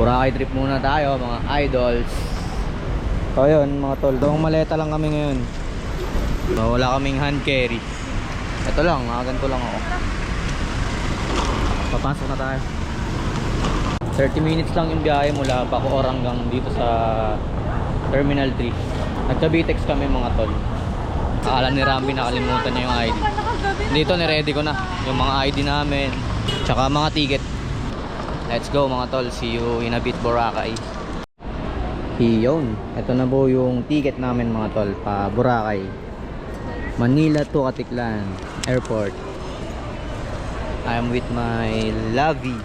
Boracay trip muna tayo mga idols. So yun mga tol, doong maleta lang kami ngayon. So, wala kaming hand carry. Ito lang, mga ganito lang ako. Papasok na tayo. 30 minutes lang yung biyahe mula Bacoor hanggang dito sa Terminal 3. Nagka-BTEX kami mga tol. Akala ni Rambi nakalimutan niya yung ID. Dito ni-ready ko na yung mga ID namin, tsaka mga ticket. Let's go mga tol, see you in a bit Boracay. Iyon, ito na po yung ticket namin mga tol pa Boracay. Manila to Katiklan Airport. I am with my lovey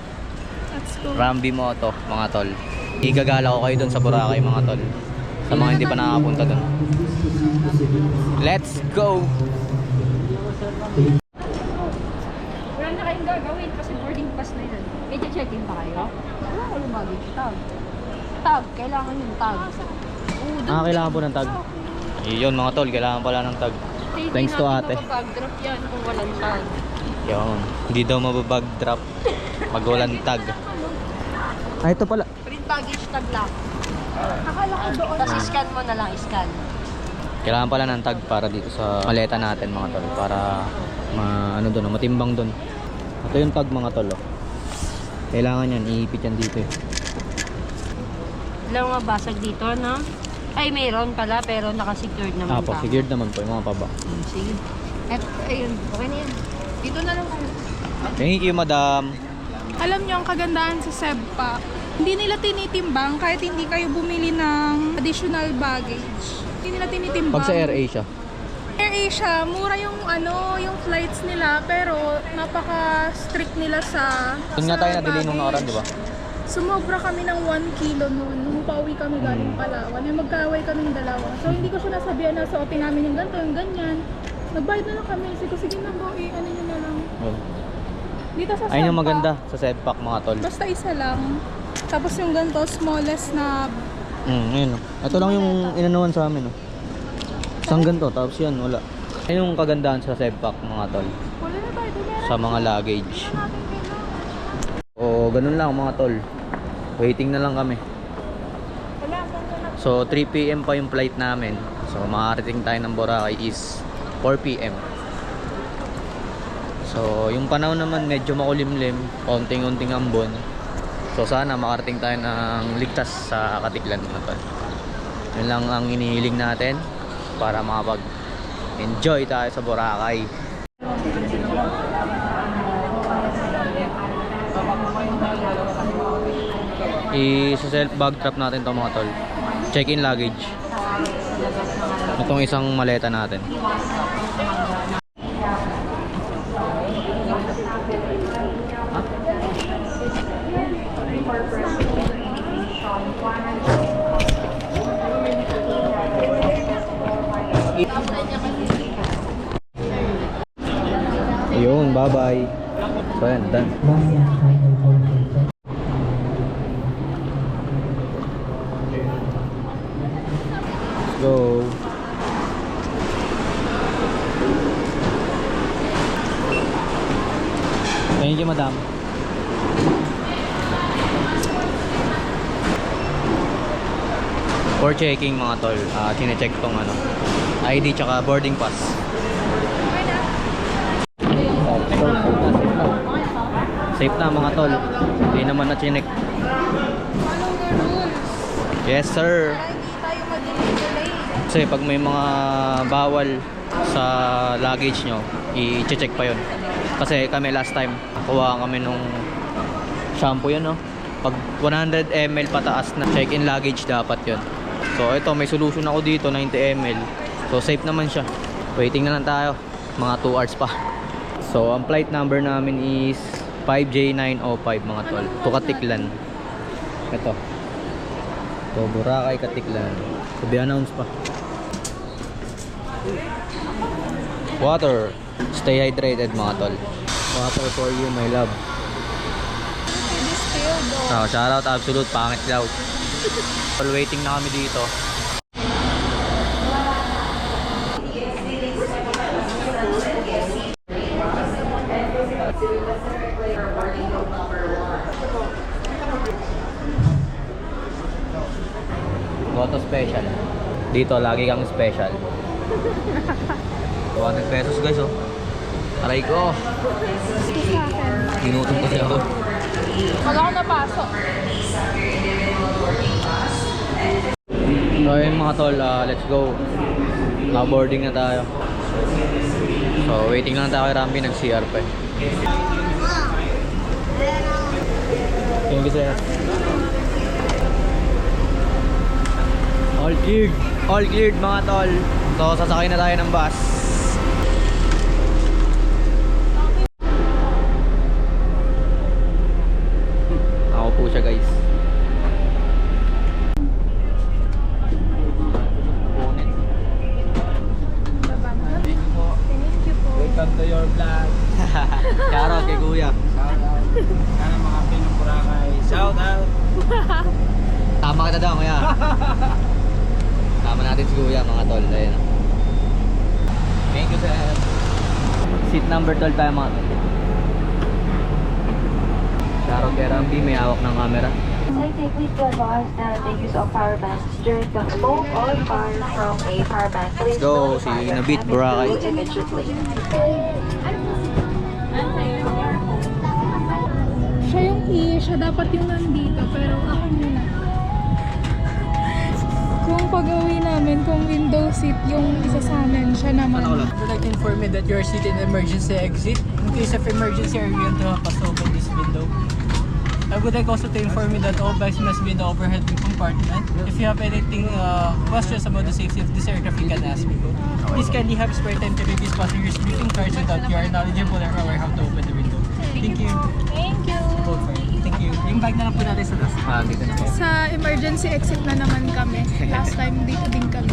let's go. Rambi Moto mga tol. Igagala ko kayo dun sa Boracay mga tol. Sa mga hindi pa nakakapunta dun. Let's go! Wala na kayong gagawin kasi boarding pass na yun. May check-in pa kayo? Wala ko lumaggage. Tag. Tag. Kailangan yung tag. Oo, dun- Ah, kailangan po ng tag. Iyon mga tol, kailangan pala ng tag. Hindi Thanks to natin ate. mapapag-drop yan kung walang tag. Yun. Hindi daw mababag drop. Pag walang tag. Ah, ito pala. Print baggage tag lang. Akala ko doon. Tapos scan mo na lang, scan. Kailangan pala ng tag para dito sa maleta natin mga tol. Para ma, ano doon, matimbang doon. Ito yung tag mga tol. Oh. Kailangan yan, iipit yan dito eh. Walang mabasag dito, no? Ay, mayroon pala, pero naka-secured naman Ah, po, tama. secured naman po yung mga paba. Hmm, Sige. At, ayun, okay na yan. Dito na lang kayo. Thank you, madam. Alam niyo ang kagandahan sa Sebpa, hindi nila tinitimbang kahit hindi kayo bumili ng additional baggage. Hindi nila tinitimbang. Pag sa AirAsia, AirAsia, mura yung ano, yung flights nila pero napaka-strict nila sa doon nga sa tayo na-delay nung nakaraan, baggage. di ba? Sumobra kami ng 1 kilo noon. Nung pauwi kami galing Hmm. Palawan, ay magkaaway kami ng dalawa. So hindi ko siya nasabihan na suotin namin yung ganito, yung ganyan. Nagbayad na lang kami. Sige, ko, sige na po, eh, ano nyo na lang. Yun. Dito sa Ayun yung Sampa, maganda sa Sedpak mga tol. Basta isa lang. Tapos yung ganito, smallest na Mm, ayun. oh. Ito lang yung inanuan sa amin. Oh. Isang ganito, tapos yan, wala. Ayun yung kagandahan sa Sedpak mga tol. wala na tayo. Meron Sa mga luggage. O, ganun lang mga tol. Waiting na lang kami. So, 3pm pa yung flight namin. So, makarating tayo ng Boracay is 4pm. So, yung panahon naman medyo makulimlim, konting-unting ambon. So, sana makarating tayo ng ligtas sa Katiklan na to. Yun lang ang inihiling natin para makapag-enjoy tayo sa Boracay. I-self bag trap natin to mga tol. Check-in luggage. Itong isang maleta natin. Yun, bye-bye. So yan, done. Let's go. Thank you, madam. For checking mga tol, uh, chinecheck tong ano, ID tsaka boarding pass. Safe na mga tol. Hindi naman na chinek. Yes sir. Kasi pag may mga bawal sa luggage nyo, i-check pa yon. Kasi kami last time, kuha kami nung shampoo yun, no? Pag 100 ml pataas na check-in luggage dapat yon. So ito, may solution ako dito, 90 ml. So safe naman siya. Waiting na lang tayo. Mga 2 hours pa. So ang flight number namin is 5J905 mga tol. To Katiklan. Ito. To Boracay Katiklan. To be announced pa. Water. Stay hydrated mga tol. Water for you, my love. Field, oh. Shout out absolute pangit daw. Well, waiting na kami dito. special. Dito, lagi kang special. 200 pesos guys oh. Aray ko. Ginutom kasi ako. Wala ko napasok. So ayun mga tol, ah, let's go. Na-boarding na tayo. So waiting lang tayo kay Rambi, nag-CR pa eh. Thank you sir. All cleared. All cleared mga tol. So sasakay na tayo ng bus. Ako po siya guys. Baba na. Thank you po. Welcome to your vlog. Shoutout kay kuya. Shout out. Sana mga Pinong Boracay. Shout out. Tama ka na daw kuya. Tama natin si kuya mga tol. Ayun. Thank you sir. Seat number 12 tayo mga tol. Shoutout kay Rambi, may hawak ng camera. Safety, please be advised that the use of power banks during the smoke or fire from a power bank. Please go, si Nabit immediately. Siya yung E, siya dapat yung nandito, pero ako muna. Kung pag-uwi namin, kung window seat yung isa sa amin, siya naman. I would like to inform you that you are seated in emergency exit. In case of emergency, are you going to pass open this window? I would like also to inform you that all bags must be in the overhead compartment. If you have anything uh, questions about the safety of this aircraft, you can ask me. Please kindly have spare time to read these passengers briefing cards so that you are knowledgeable or aware how to open the window. Thank you. Thank you! Thank you. Yung bag na lang po natin sa taas. Ah, dito na po. Sa emergency exit na naman kami. Last time dito din kami.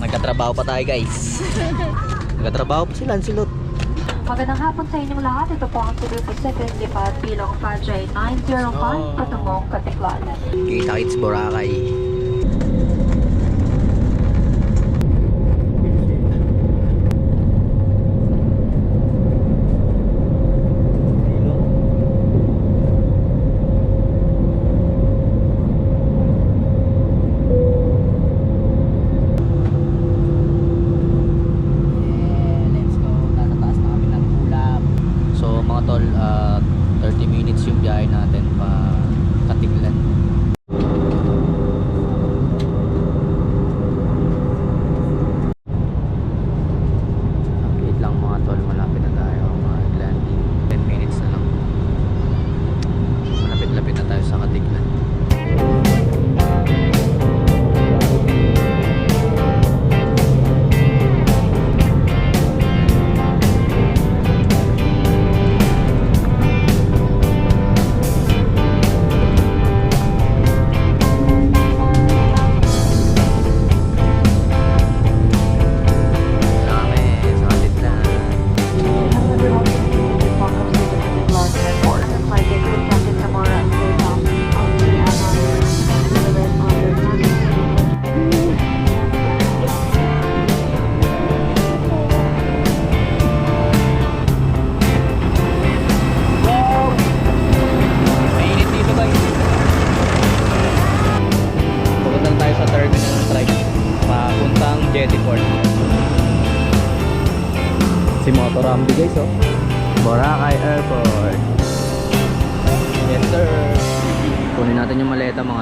Nagkatrabaho pa tayo guys. Nagkatrabaho pa sila, silot. Magandang hapon sa inyong lahat. Ito po ang Cebu Pacific Lipat Bilong Pajay 905 patungong Katiklan. Kita Kids Boracay.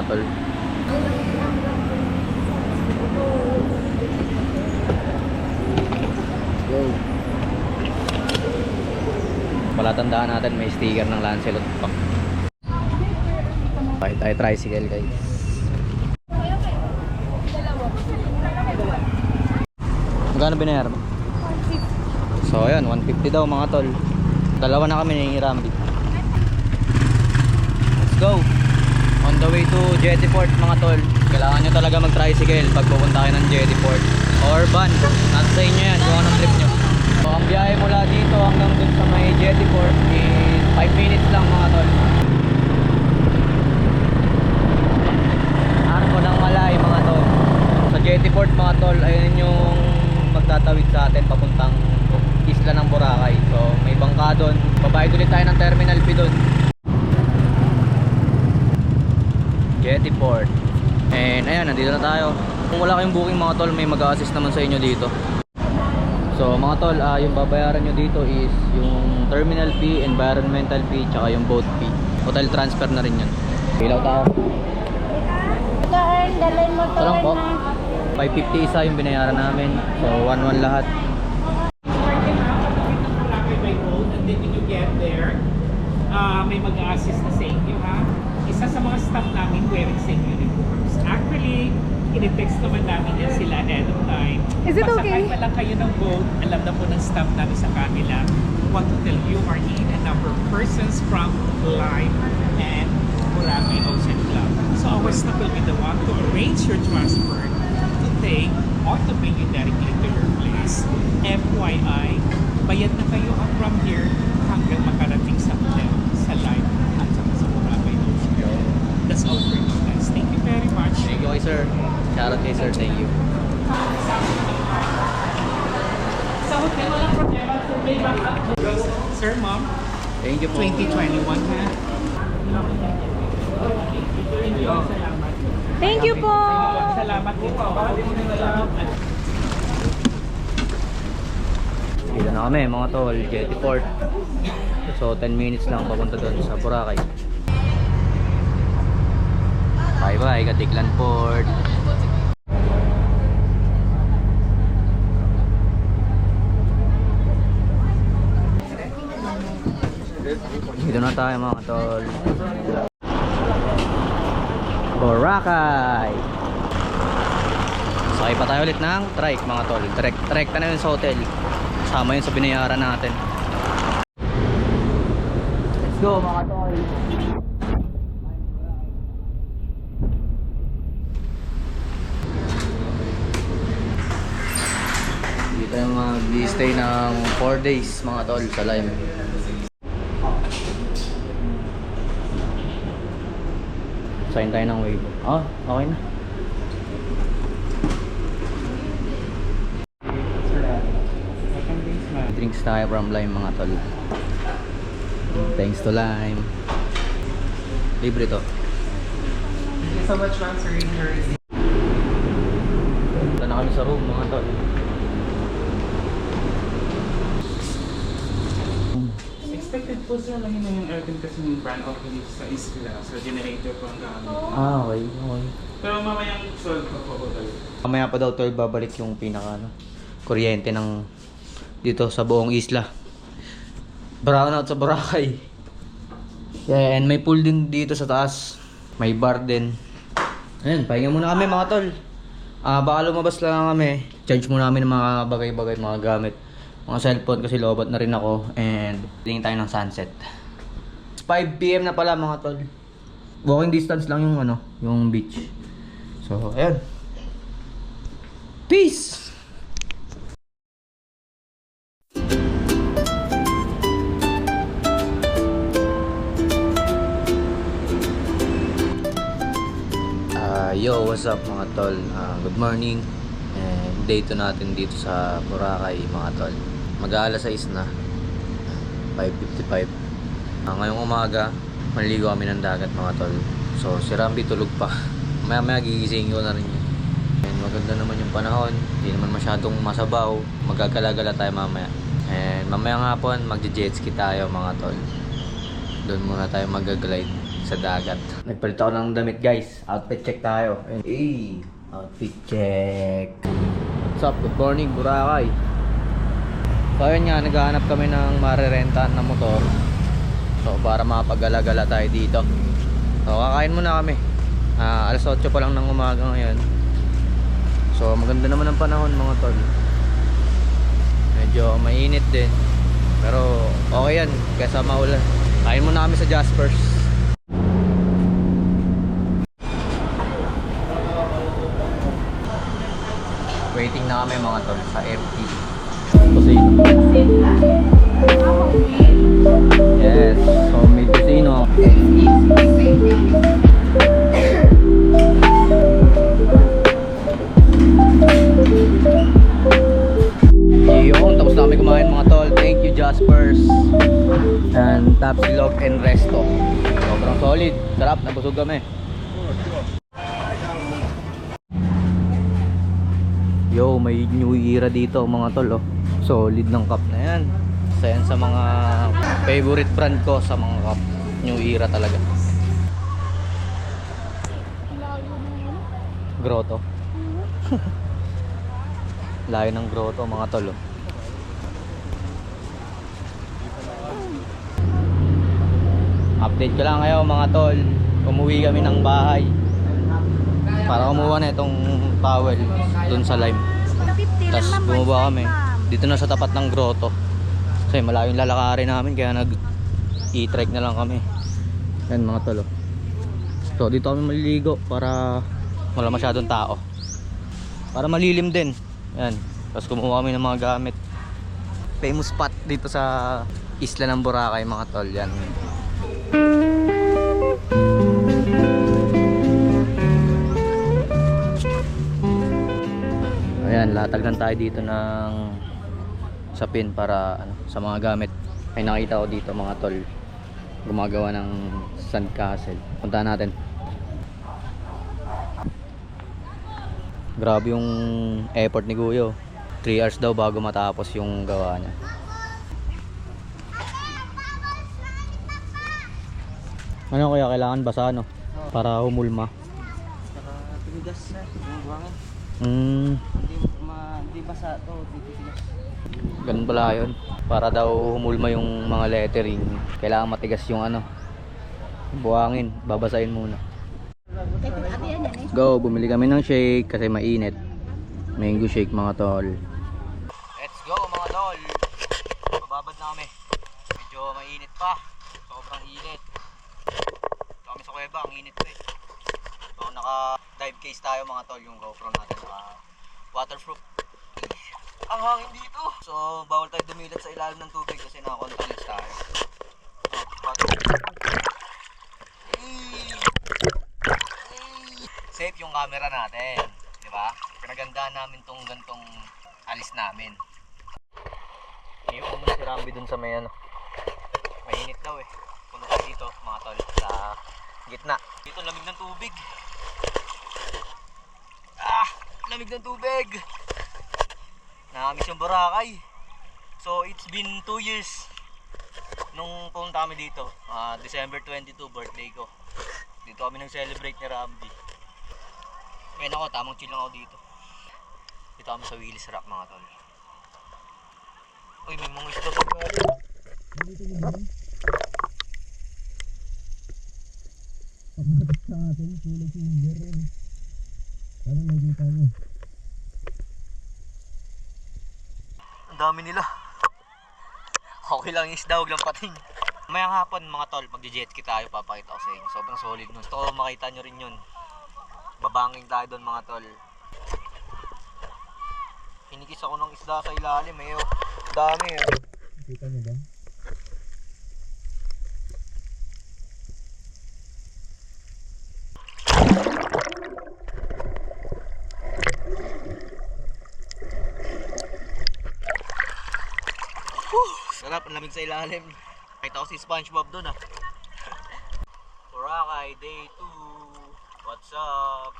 Mga tol. Palatandaan natin may sticker ng Lancelot pa. Bakit tayo tricycle guys? Magkano binayaran mo? So ayan, 150 daw mga tol. Dalawa na kami ni Rambi. Let's go! On the way to Jettyport mga tol. Kailangan nyo talaga mag-tricycle pag pupunta kayo ng Jettyport. Or van. Nasa sa inyo yan kung anong trip nyo. So ang biyahe mula dito hanggang dun sa may Jettyport is 5 minutes lang mga tol. Arko ng Malay mga tol. Sa Jettyport mga tol, ayun yung magtatawid sa atin papuntang isla ng Boracay. So may bangka doon. Babayad ulit tayo ng terminal fee doon. Jettyport. And ayan, nandito na tayo. Kung wala kayong booking mga tol, may mag-assist naman sa inyo dito. So mga tol, ah, yung babayaran nyo dito is yung terminal fee, environmental fee, tsaka yung boat fee. Hotel transfer na rin yun. Ilaw tayo. Kaan, dalhin mo Ito lang po. 550 isa yung binayaran namin. So 1-1 lahat. Uh, may mag-assist na sa inyo ha. Isa sa mga staff wearing same uniforms. Actually, in-text naman namin yan sila ahead of time. Is it Pasakay okay? pa lang kayo ng boat, alam na po ng staff namin sa kanila what hotel you are in and number of persons from Lime and Boracay Ocean Club. So our staff will be the one to arrange your transfer to take or to bring you directly to your place. FYI, bayad na kayo from here hanggang makarating sa hotel, sa Lime at saka sa Boracay Ocean Club. That's all for you guys. Thank you very much. Thank you kay sir. Shoutout kay sir, thank you. Sa hotel, walang problema. May backup. Sir, ma'am, Thank you po. 2021 ha. Thank you po! Salamat po. Dito na kami mga tol, Jetty Port. So 10 minutes lang papunta doon sa Boracay. Bye bye, Katiklan Port. Dito na tayo mga tol. Boracay! Sakay pa tayo ulit ng trike mga tol. Trek, trek na yun sa hotel. Sama yun sa binayaran natin. Let's go mga tol. Dito tayo mag-stay ng 4 days mga tol sa Lime. Sign tayo ng wave. Ah, okay na. Drinks tayo from Lime mga tol. Thanks to Lime. Libre to. Thank you so much, ma'am, sir. Punta na kami sa room mga tol. Sir lang yun na yung aircon kasi yung brand of release sa Iskla. So generator po ang gamit. Ah, okay. okay. Pero mamayang 12 pa po tayo. Mamaya pa daw tol babalik yung pinaka ano, kuryente ng dito sa buong isla. Brownout sa Boracay. Yeah, and may pool din dito sa taas. May bar din. Ayun, pahinga muna kami mga tol. Ah, baka lumabas lang kami. Charge muna namin ng mga bagay-bagay, mga gamit. Mga cellphone kasi lobat na rin ako. And tingin tayo ng sunset. It's 5pm na pala mga tol. Walking distance lang yung ano, yung beach. So, ayun. Peace! Ah, yo, what's up mga tol? Ah, good morning. And day 2 natin dito sa Boracay mga tol. Mag-aalas 6 na. 5.55. Ah, ngayong umaga, maliligo kami ng dagat mga tol. So, si Rambi tulog pa. Maya maya gigising ko na rin yun. And maganda naman yung panahon. Hindi naman masyadong masabaw. Magkagala-gala tayo mamaya. And mamaya nga po, magje-jet ski tayo mga tol. Doon muna tayo mag-glide sa dagat. Nagpalit ako ng damit guys. Outfit check tayo. Ayun. Hey, outfit check. What's up? Good morning, Boracay. So ayun nga, naghahanap kami ng marerentahan na motor. So para makapag-gala-gala tayo dito. So kakain muna kami. Ah, alas 8 pa lang ng umaga ngayon. So maganda naman ang panahon mga tol. Medyo mainit din. Pero okay yan, kaysa maulan. Kain muna kami sa Jaspers. Waiting na kami mga tol sa FT. Yes, may casino. Yun, tapos na kami kumain mga tol. Thank you Jaspers. And Tapsilog and Resto. Sobrang solid. Sarap, nabusog kami. Yo, may new era dito mga tol oh. Solid ng cup na yan. Isa yan sa mga favorite brand ko sa mga cup. New era talaga. Grotto. Layo ng grotto mga tol oh. Update ko lang kayo mga tol. Umuwi kami ng bahay. Para kumuha na itong towel dun sa lime. Tapos bumaba kami. Dito na sa tapat ng grotto. Kasi malayo yung lalakarin namin kaya nag e-trek na lang kami. Yan mga tol. oh. So dito kami maliligo para wala masyadong tao. Para malilim din. Yan. Tapos kumuha kami ng mga gamit. Famous spot dito sa isla ng Boracay mga tol. Yan. Ayan, latag lang tayo dito ng sapin para ano, sa mga gamit. Ay nakita ko dito mga tol gumagawa ng sandcastle. Punta natin. Grabe yung effort ni Guyo. 3 hours daw bago matapos yung gawa niya. Ano kaya kailangan basa no? Para humulma. Saka tumigas na, yung buhangin. Mm, Hindi, basa to, titigas. ganun pala yun. Para daw humulma yung mga lettering. Kailangan matigas yung ano. Buhangin, babasahin muna. Go, bumili kami ng shake kasi mainit. Mango shake mga tol. Let's go mga tol. Bababad na kami. Medyo mainit pa. Sobrang init. Kami sa kuweba, ang init pa eh. So naka dive case tayo mga tol yung GoPro natin. Naka waterproof. Ang hangin dito. So bawal tayo dumilat sa ilalim ng tubig kasi naka-contact lens tayo. Oh, waterproof. Eh. Safe yung camera natin, di ba? Pinagandaan namin tong gantong alis namin. Ko muna si Rambi dun sa may ano. Mainit daw eh. Punta tayo dito mga tol sa gitna. Dito lamig ng tubig. Ah, lamig ng tubig. Nakamiss yung Boracay. So it's been 2 years nung pumunta kami dito. Ah, December 22 birthday ko. Dito kami nag-celebrate ni Rambi. Ngayon ako, tamang chill lang ako dito. Dito kami sa Willis Rock mga tol. Uy, may mga isda sa mga Ang dami nila. Okay lang isda, huwag lang pating. Mayang hapon mga tol, magje-jet ski tayo, papakita ko sa inyo. Sobrang solid nun. Gusto makita nyo rin yun. Babanging tayo doon mga tol. Kinikis ako ng isda sa ilalim eh. oh. Dami eh. Kita nyo ba? Lamig sa ilalim. Nakita ko si Spongebob doon ah. Boracay Day 2. What's up?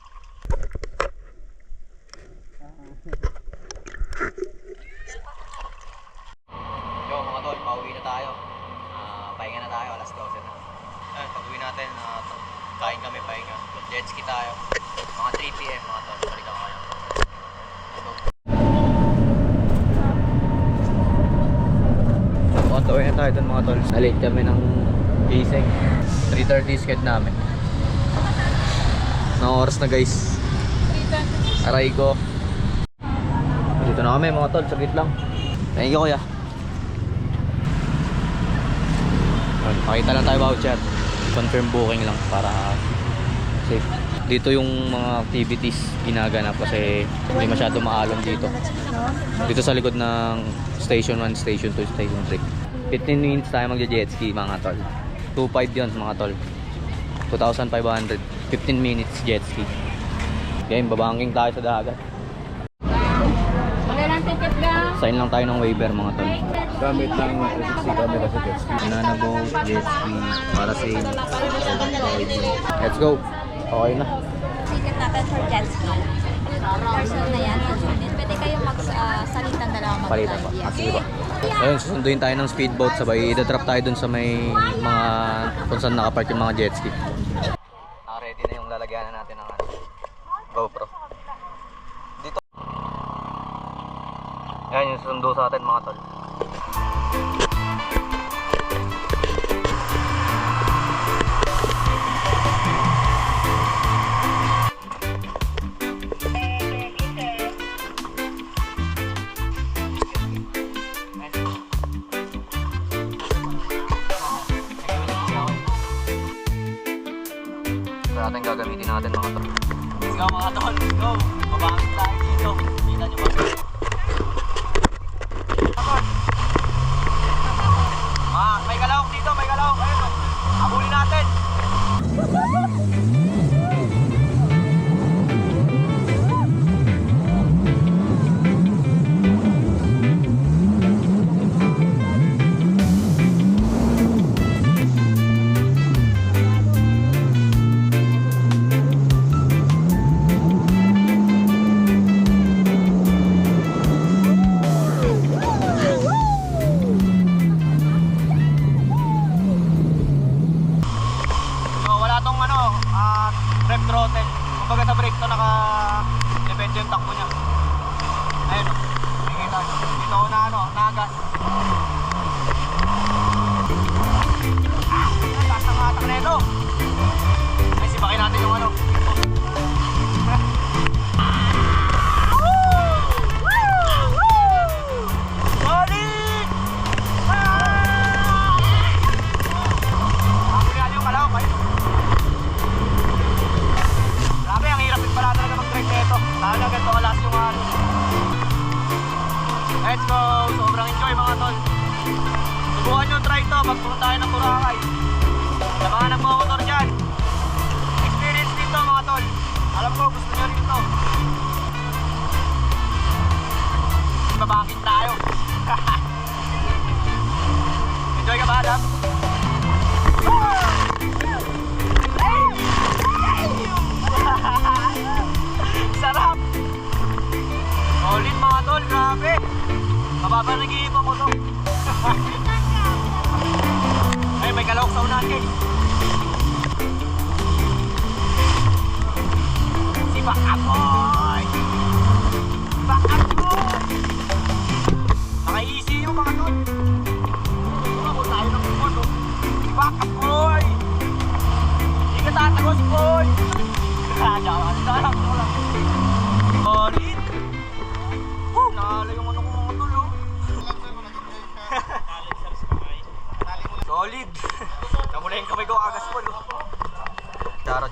Yo mga tol, pauwi na tayo. Ah, pahinga na tayo, alas 12 na. Ayun, pag uwi natin, to- kain kami pahinga. Jet ski tayo. Mga 3pm mga tol, balikan kayo. Let's go. Way na tayo dun mga tol. Nalate kami ng gising. 3.30 sked namin. Nang oras na guys. Aray ko. Dito na kami mga tol, saglit lang. Thank you kuya. Pakita lang tayo voucher. Confirm booking lang para safe. Dito yung mga activities ginaganap kasi hindi masyado maalon dito. Dito sa likod ng Station 1, Station 2, Station 3. 15 minutes tayo magja-jet ski mga tol. 2.5 yun mga tol. 2,500. 15 minutes jet ski. Game, babangking tayo sa dagat. Sign lang tayo ng waiver mga tol. Gamit ng 360 camera sa jet ski. Banana boat, jet ski, parasail. Let's go. Okay na. Ticket natin for jet ski. Person na yan, 1 unit. Pwede sa salitan na lang mag Palitan pa. Ah, sige ba. So yun, susunduin tayo ng speedboat sabay ida-drop tayo dun sa may mga kung saan nakapark yung mga jet ski. Naka-ready na yung lalagyanan natin ng ano, GoPro. Dito. Yan yung sundo sa atin mga tol. Gagamitin natin mga tol. Let's go mga tol, let's go! Babangin tayo dito. Kita nyo ba? Sobrang enjoy mga tol. Subukan nyo try to pag pumunta tayo ng Boracay. Sa mga nagmamotor dyan. Experience dito mga tol. Alam ko, gusto nyo rin to. Babangkin tayo. enjoy ka ba, Adam? Sarap! Solid mga tol, grabe! Mababa nag-iipang ko to. Ay, may kalawak sa unahan guys. Si Bakaboy! Bakaboy!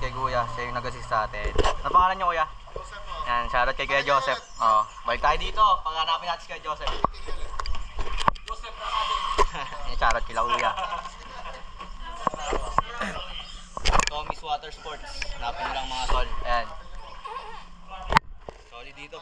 kay Kuya, siya yung nag-assist sa atin. Ano pangalan niyo Kuya? Joseph po. Yan, shoutout kay Kuya Joseph. Oh, balik tayo dito, paghanapin natin si Kuya Joseph. Joseph na natin. Yan, shoutout kila Kuya. Tommy's Water Sports. Hanapin nyo lang mga tol. Ayan. Solid dito.